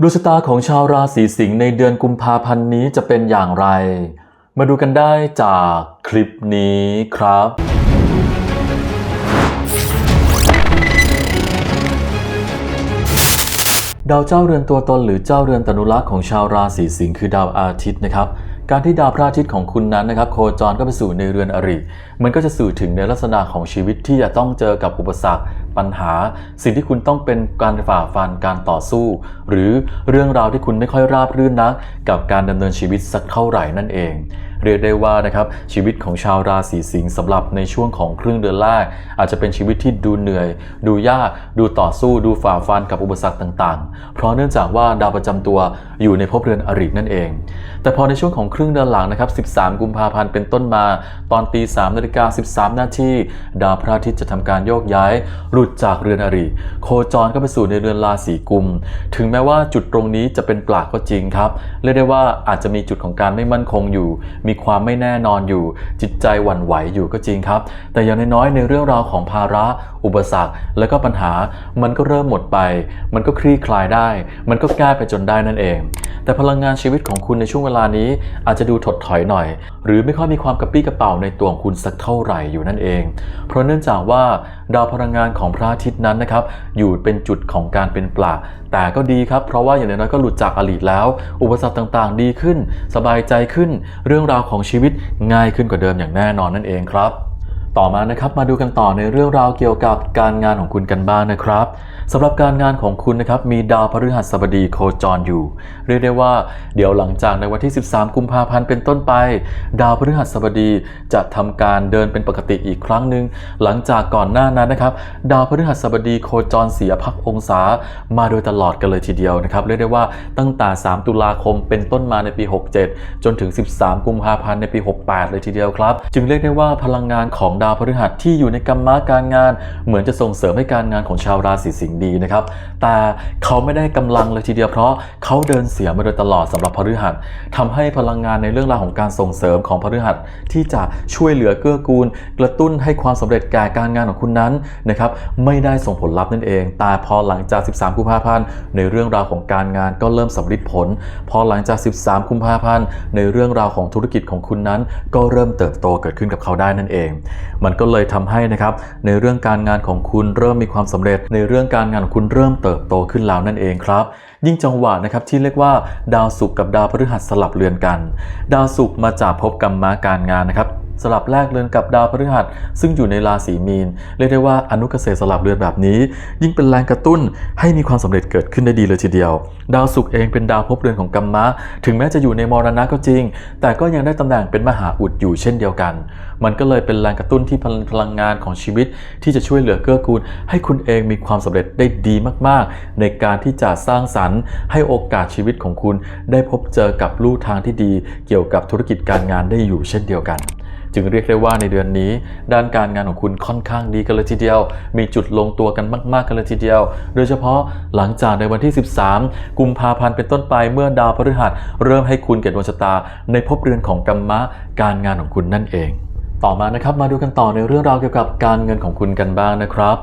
ดวงชะตาของชาวราศีสิงห์ในเดือนกุมภาพันธ์นี้จะเป็นอย่างไร มาดูกันได้จากคลิปนี้ครับ ดาวเจ้าเรือนตัวตนหรือเจ้าเรือนตนุรักษ์ของชาวราศีสิงห์คือดาวอาทิตย์นะครับ การที่ดาวพระอาทิตย์ของคุณนั้นนะครับโคจรก็ไปสู่ในเรือนอริ มันก็จะสื่อถึงในลักษณะของชีวิตที่จะต้องเจอกับอุปสรรค ปัญหา สิ่งที่คุณต้องเป็นการฝ่าฟันการต่อสู้ หรือเรื่องราวที่คุณไม่ค่อยราบรื่นนัก กับการดำเนินชีวิตสักเท่าไหร่นั่นเอง เรียกได้ว่านะครับชีวิตของชาวราศีสิงห์สำหรับในช่วงของครึ่งเดือนแรก อาจจะเป็นชีวิตที่ดูเหนื่อย ดูยากดูต่อสู้ดูฝ่าฟันกับอุปสรรคต่างๆ เพราะเนื่องจากว่าดาวประจำตัวอยู่ในภพเรือนอรินั่นเอง แต่พอในช่วงของครึ่งเดือนหลังนะครับ 13 กุมภาพันธ์เป็นต้นมา ตอนตี3นาฬิกา13 นาทีดาวพระอาทิตย์จะทำการโยกย้าย หลุดจากเรือนอริ โคจรก็ไปสู่ในเรือนราศีกุม ถึงแม้ว่าจุดตรงนี้จะเป็นปลากก็จริงครับเรียกได้ว่าอาจจะมีจุดของการไม่มั่นคงอยู่มีความไม่แน่นอนอยู่ จิตใจหวั่นไหวอยู่ก็จริงครับ แต่อย่างน้อยๆในเรื่องราวของภาระ อุปสรรค และก็ปัญหา มันก็เริ่มหมดไป มันก็คลี่คลายได้ มันก็แก้ไปจนได้นั่นเอง แต่พลังงานชีวิตของคุณในช่วงเวลานี้ อาจจะดูถดถอยหน่อย หรือไม่ค่อยมีความกระปี้กระเป๋าในตัวของคุณสักเท่าไหร่อยู่นั่นเอง เพราะเนื่องจากว่า ดาวพลังงานของพระอาทิตย์นั้นนะครับอยู่เป็นจุดของการเป็นปลาแต่ก็ดีครับ เพราะว่าอย่างน้อยๆก็หลุดจากอดีตแล้ว อุปสรรคต่างๆ ดีขึ้น สบายใจขึ้น เรื่องราวของชีวิตง่ายขึ้นกว่าเดิมอย่างแน่นอนนั่นเองครับ ต่อมานะครับมาดูกันต่อในเรื่องราวเกี่ยวกับการงานของคุณกันบ้างนะครับ สำหรับการงานของคุณนะครับมีดาวพฤหัสบดีโคจรอยู่ เรียกได้ว่าเดี๋ยวหลังจากในวันที่ 13 กุมภาพันธ์เป็นต้นไป ดาวพฤหัสบดีจะทำการเดินเป็นปกติอีกครั้งหนึ่งหลังจากก่อนหน้านั้นนะครับ ดาวพฤหัสบดีโคจรเสียพักองศามาโดยตลอดกันเลยทีเดียวนะครับเรียกได้ว่าตั้งแต่ 3 ตุลาคมเป็นต้นมาในปี 67 จนถึง 13 กุมภาพันธ์ในปี 68 เลยทีเดียวครับ จึงเรียกได้ว่าพลังงานของดาวพฤหัสที่อยู่ในกรรมะการงาน เหมือนจะส่งเสริมให้การงานของชาวราศีสิงห์ดีนะครับ แต่เขาไม่ได้กำลังเลยทีเดียวเพราะเขาเดินเสียมาโดยตลอดสำหรับพฤหัสทำให้พลังงานในเรื่องราวของการส่งเสริมของพฤหัสที่จะช่วยเหลือเกื้อกูล กระตุ้นให้ความสำเร็จแก่การงานของคุณนั้นนะครับไม่ได้ส่งผลลัพธ์นั่นเอง แต่พอหลังจาก 13 กุมภาพันธ์ในเรื่องราวของการงานก็เริ่มสำเร็จผล พอหลังจาก 13 กุมภาพันธ์ในเรื่องราวของธุรกิจของคุณนั้น ก็เริ่มเติบโตเกิดขึ้นกับเขาได้นั่นเอง มันก็เลยทำให้นะครับในเรื่องการงานของคุณเริ่มมีความสำเร็จในเรื่องการงานของคุณเริ่มเติบโตขึ้นแล้วนั่นเองครับ ยิ่งจังหวะนะครับที่เรียกว่า ดาวศุกร์กับดาวพฤหัสสลับเรือนกัน ดาวศุกร์มาจากภพกรรมะการงานนะครับ สลับแรกเรือนกับดาวพฤหัส ซึ่งอยู่ในราศีมีน เรียกได้ว่าอนุเกษตรสลับเรือนแบบนี้ ยิ่งเป็นแรงกระตุ้นให้มีความสำเร็จเกิดขึ้นได้ดีเลยทีเดียว ดาวศุกร์เองเป็นดาวภพเรือนของกรรมะ ถึงแม้จะอยู่ในมรณะก็จริง แต่ก็ยังได้ตำแหน่งเป็นมหาอุดอยู่เช่นเดียวกัน มันก็เลยเป็นแรงกระตุ้นที่พลังงานของชีวิต ที่จะช่วยเหลือเกื้อกูล ให้คุณเองมีความสำเร็จได้ดีมาก ๆ ในการที่จะสร้างสรรค์ ให้โอกาสชีวิตของคุณ ได้พบเจอกับลู่ทางที่ดี เกี่ยวกับธุรกิจการงานได้อยู่เช่นเดียวกัน จึงเรียกได้ว่าในเดือนนี้ ด้านการงานของคุณค่อนข้างดีกันเลยทีเดียว มีจุดลงตัวกันมากๆกันเลยทีเดียว โดยเฉพาะหลังจากในวันที่ 13 กุมภาพันธ์เป็นต้นไปเมื่อดาวพฤหัส เริ่มให้คุณเกิดดวงชะตา ในภพเรือนของกรรมะการงานของคุณนั่นเอง ต่อมานะครับมาดูกันต่อในเรื่องราวเกี่ยวกับการเงินของคุณกันบ้างนะครับ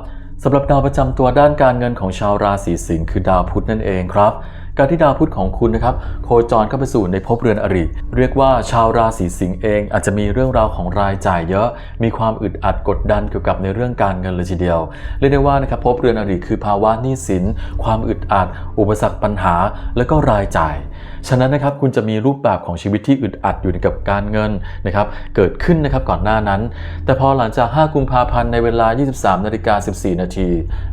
สำหรับดาวประจำตัวด้านการเงินของชาวราศีสิงห์คือดาวพุธนั่นเองครับ การที่ดาวพุธของคุณนะครับโคจรเข้าไปสู่ในภพเรือนอริเรียกว่าชาวราศีสิงห์เอง อาจจะมีเรื่องราวของรายจ่ายเยอะ มีความอึดอัดกดดันเกี่ยวกับในเรื่องการเงินเลยทีเดียวเรียกได้ว่านะครับภพเรือนอริคือภาวะหนี้สิน ความอึดอัด อุปสรรคปัญหา และก็รายจ่าย ฉะนั้นนะครับคุณจะมีรูปแบบของชีวิตที่อึดอัดอยู่กับการเงินนะครับเกิดขึ้นนะครับก่อนหน้านั้น แต่พอหลังจาก 5 กุมภาพันธ์ในเวลา 23นาฬิกา14 นาที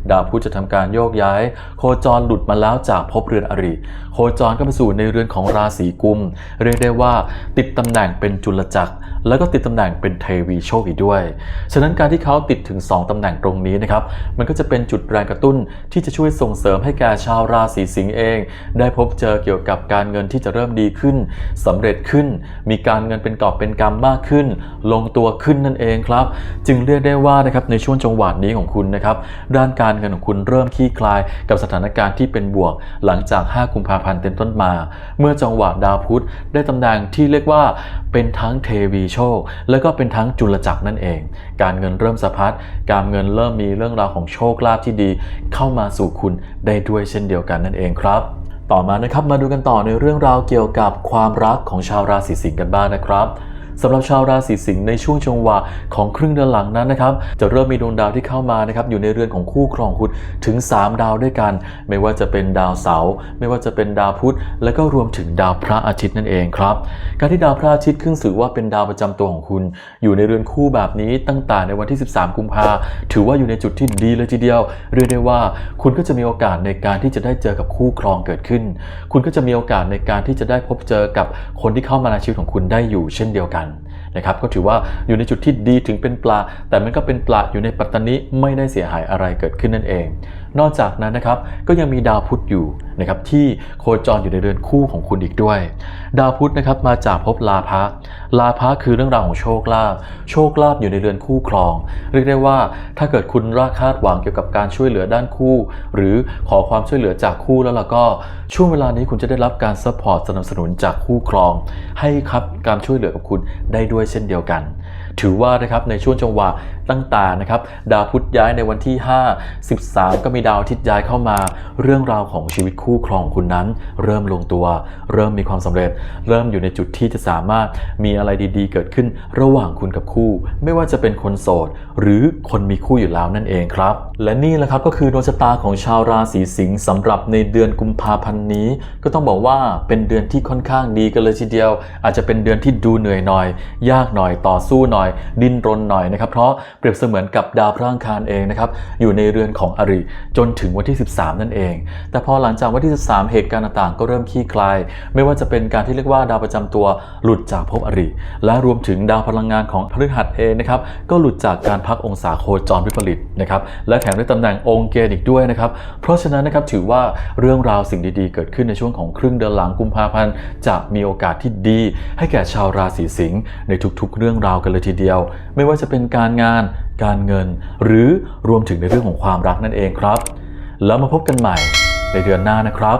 ดาวพุธจะทำการโยกย้าย โคจรหลุดมาแล้วจากภพเรือนอริโคจรก็ไปสู่ในเรือนของราศีกุม เรียกได้ว่าติดตำแหน่งเป็นจุลจักร แล้วก็ติดตำแหน่งเป็นเทวีโชคอีกด้วย ฉะนั้นการที่เขาติดถึง 2ตำแหน่งตรงนี้นะครับ มันก็จะเป็นจุดแรงกระตุ้นที่จะช่วยส่งเสริมให้แก่ชาวราศีสิงห์เอง ได้พบเจอเกี่ยวกับการเงินที่จะเริ่มดีขึ้นสำเร็จขึ้น มีการเงินเป็นกอบเป็นกำมากขึ้น ลงตัวขึ้นนั่นเองครับ จึงเรียกได้ว่านะครับในช่วงจังหวะนี้ของคุณนะครับด้านการเงินของคุณเริ่มคลี่คลายกับสถานการณ์ที่เป็นบวกหลังจาก5กุมภาพันธ์เป็นต้นมา เมื่อจังหวะดาวพุธได้ตำแหน่งที่เรียกว่าเป็นทั้งเทวีโชค และก็เป็นทั้งจุลจักรนั่นเอง การเงินเริ่มสะพัดการเงินเริ่มมีเรื่องราวของโชคลาภที่ดี เข้ามาสู่คุณได้ด้วยเช่นเดียวกันนั่นเองครับต่อมานะครับมาดูกันต่อในเรื่องราวเกี่ยวกับความรักของชาวราศีสิงห์กันบ้างนะครับ สำหรับชาวราศีสิงห์ในช่วงจังหวะของครึ่งเดือนหลังนั้นนะครับจะเริ่มมีดวงดาวที่เข้ามานะครับอยู่ในเรือนของคู่ครองคุณถึง 3 ดาวด้วยกัน ไม่ว่าจะเป็นดาวเสาร์ไม่ว่าจะเป็นดาวพุธและก็รวมถึงดาวพระอาทิตย์นั่นเองครับการที่ดาวพระอาทิตย์ขึ้นสื่อว่าเป็นดาวประจำตัวของคุณ อยู่ในเรือนคู่แบบนี้ตั้งแต่ในวันที่ 13 กุมภาถือว่าอยู่ในจุดที่ดีเลยทีเดียว เรียกได้ว่าคุณก็จะมีโอกาสในการที่จะได้เจอกับคู่ครองเกิดขึ้น คุณก็จะมีโอกาสในการที่จะได้พบเจอกับคนที่เข้ามาในชีวิตของคุณได้อยู่เช่นเดียวกัน นะครับก็ถือว่าอยู่ในจุดที่ดีถึงเป็นปลา แต่มันก็เป็นปลาอยู่ในปัตตานิไม่ได้เสียหายอะไรเกิดขึ้นนั่นเอง นอกจากนั้นนะครับก็ยังมีดาวพุธอยู่นะครับที่โคจรอยู่ในเรือนคู่ของคุณอีกด้วย ดาวพุธนะครับมาจากภพลาภะลาภะคือเรื่องราวของโชคลาภโชคลาภอยู่ในเรือนคู่ครอง เรียกได้ว่าถ้าเกิดคุณราคาดหวังเกี่ยวกับการช่วยเหลือด้านคู่ หรือขอความช่วยเหลือจากคู่แล้วล่ะก็ช่วงเวลานี้คุณจะได้รับการซัพพอร์ตสนับสนุนจากคู่ครอง ให้ครับการช่วยเหลือกับคุณได้ด้วยเช่นเดียวกัน ถือว่านะครับในช่วงจังหวะตั้งแต่นะครับดาวพุธย้ายในวันที่ 5 13 ก็มีดาวอาทิตย์ย้ายเข้ามา เรื่องราวของชีวิตคู่ครองคุณนั้น เริ่มลงตัว เริ่มมีความสำเร็จ เริ่มอยู่ในจุดที่จะสามารถมีอะไรดีๆ เกิดขึ้นระหว่างคุณกับคู่ ไม่ว่าจะเป็นคนโสด หรือคนมีคู่อยู่แล้วนั่นเองครับ และนี่แหละครับก็คือดวงชะตาของชาวราศีสิงห์สำหรับในเดือนกุมภาพันธ์นี้ ก็ต้องบอกว่าเป็นเดือนที่ค่อนข้างดีกันเลยทีเดียว อาจจะเป็นเดือนที่ดูเหนื่อยหน่อย ยากหน่อยต่อสู้หน่อย ดิ้นรนหน่อยนะครับ เพราะเปรียบเสมือนกับดาวพระอังคารเองนะครับอยู่ในเรือนของอริจนถึงวันที่ 13 นั่นเอง แต่พอหลังจากวันที่ 13 เหตุการณ์ต่างๆ ก็เริ่มคลี่คลาย ไม่ว่าจะเป็นการที่เรียกว่าดาวประจำตัวหลุดจากภพอริ และรวมถึงดาวพลังงานของพฤหัสเองนะครับก็หลุดจากการพักองศาโคจรวิปริตนะครับและแถมด้วยตำแหน่งองค์เกณฑ์อีกด้วยนะครับเพราะฉะนั้นนะครับถือว่าเรื่องราวสิ่งดีๆ เกิดขึ้นในช่วงของครึ่งเดือนหลังกุมภาพันธ์จะมีโอกาสที่ดี ให้แก่ชาวราศีสิงห์ในทุกๆ เรื่องราวกันเลยทีเดียว ไม่ว่าจะเป็นการงาน การเงิน หรือรวมถึงในเรื่องของความรักนั่นเองครับ แล้วมาพบกันใหม่ในเดือนหน้านะครับ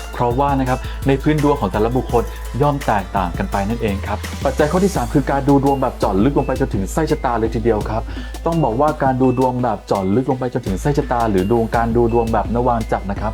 เพราะว่านะครับในพื้นดวงของแต่ละบุคคลย่อมแตกต่างกันไปนั่นเองครับปัจจัยข้อที่ 3 คือการดูดวงแบบเจาะลึกลงไปจนถึงไส้ชะตาเลยทีเดียวครับต้องบอกว่าการดูดวงแบบเจาะลึกลงไปจนถึงไส้ชะตา หรือดวงการดูดวงแบบนวางจักรนะครับ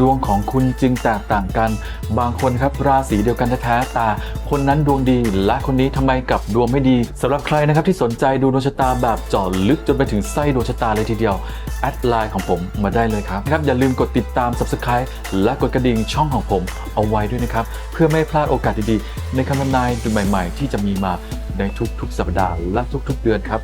ดวงของคุณจึงแตกต่างกัน บางคนครับราศีเดียวกันแท้ๆแต่คนนั้นดวงดี และคนนี้ทำไมกลับดวงไม่ดีสำหรับใครนะครับที่สนใจดูดวงชะตาแบบเจาะลึกจนไปถึงไส้ดวงชะตาเลยทีเดียวแอดไลน์ของผมมาได้เลยครับนะครับอย่าลืมกดติดตาม subscribe และกดกระดิ่งช่องของผมเอาไว้ด้วยนะครับ เพื่อไม่พลาดโอกาสดีๆ ในคำทำนายใหม่ๆ ที่จะมีมาในทุกๆ สัปดาห์และทุกๆ เดือนครับ